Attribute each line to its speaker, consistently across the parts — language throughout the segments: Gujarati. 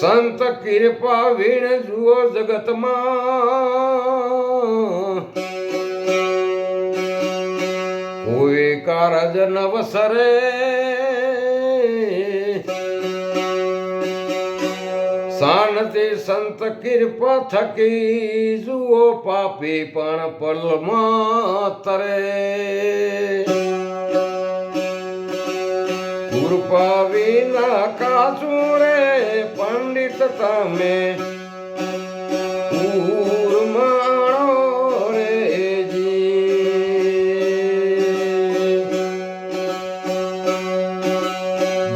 Speaker 1: સંત કૃપા વીણ જુઓ જગતમાં. કોઈ કારજ નવસરે શાંતિ સંત કૃપા થકી જુઓ પાપી પણ પલમાં તરે કૃપા વિના કાચું રે પંડિત તમે.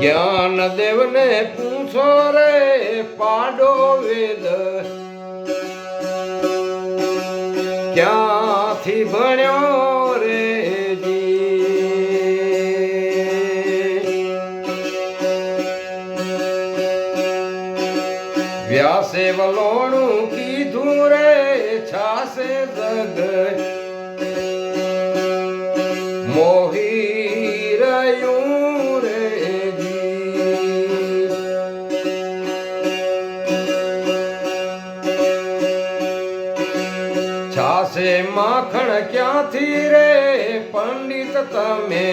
Speaker 1: જ્ઞાન દેવને પૂછો રે પાડો વેદ. ક્યાંથી ભણ્યો રે વ્યાસે વલોણું કીધું રે છાસે જગ. મોહી છાસે માખણ ક્યાંથી રે? પંડિત તમે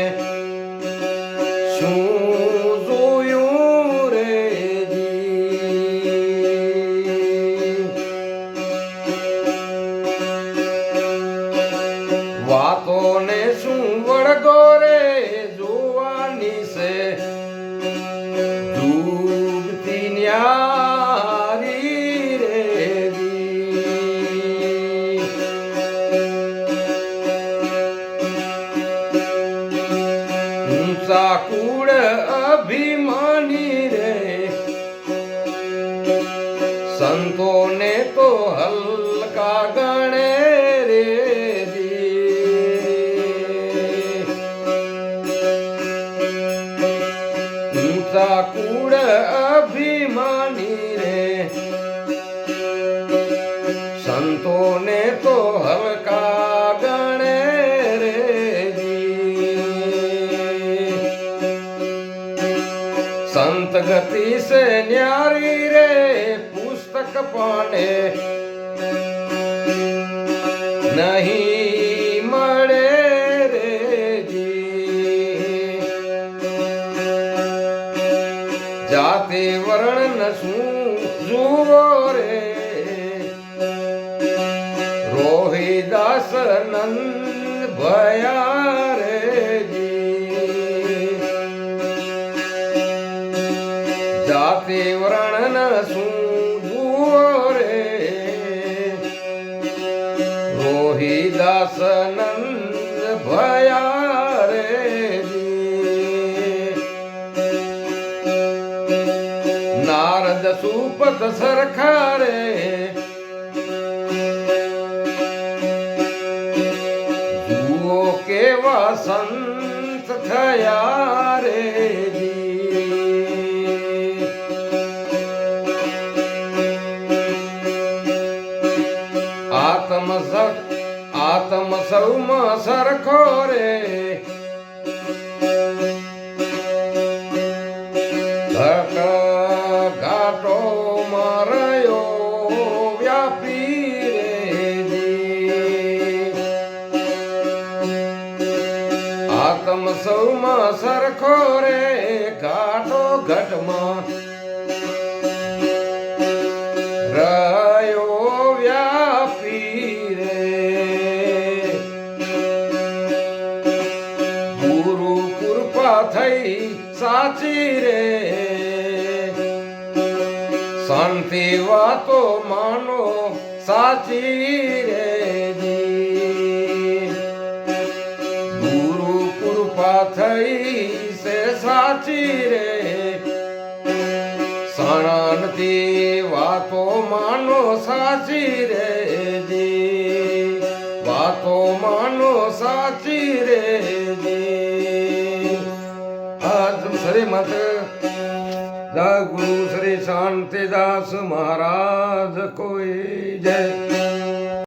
Speaker 1: ઊંચા કુળ અભિમાની રે સંતોને તો હલકા ગણે રે સાકુળ અભિમાની રે સંતોને સંત ગતિ સે ન્યારી રે, પુસ્તક પાને નહીં મળે રે. જાતિ વર્ણ ન શું જુઓ ભયા જાતિ વર્ણ શું રે રોહિદાસ નંદ ભયા રે. નારદ સુપત સરખા રે જુઓ કેવા સંત થયા આત્મ સૌમાં સરખો રે ઘાટો મરયો વ્યાપી. આત્મ સૌમાં સરખો રે ઘાટો ઘટમાં સાચી શાંતિ વાતો માનો સાચી રે. ગુરુ કૃપા થઈ છે સાચી રે સણનતી વાતો માનો સાચી રે. વાતો માનો સાચી રે આજ શ્રી મત. જય ગુરુ શ્રી શાંતિદાસ મહારાજ કોઈ જય.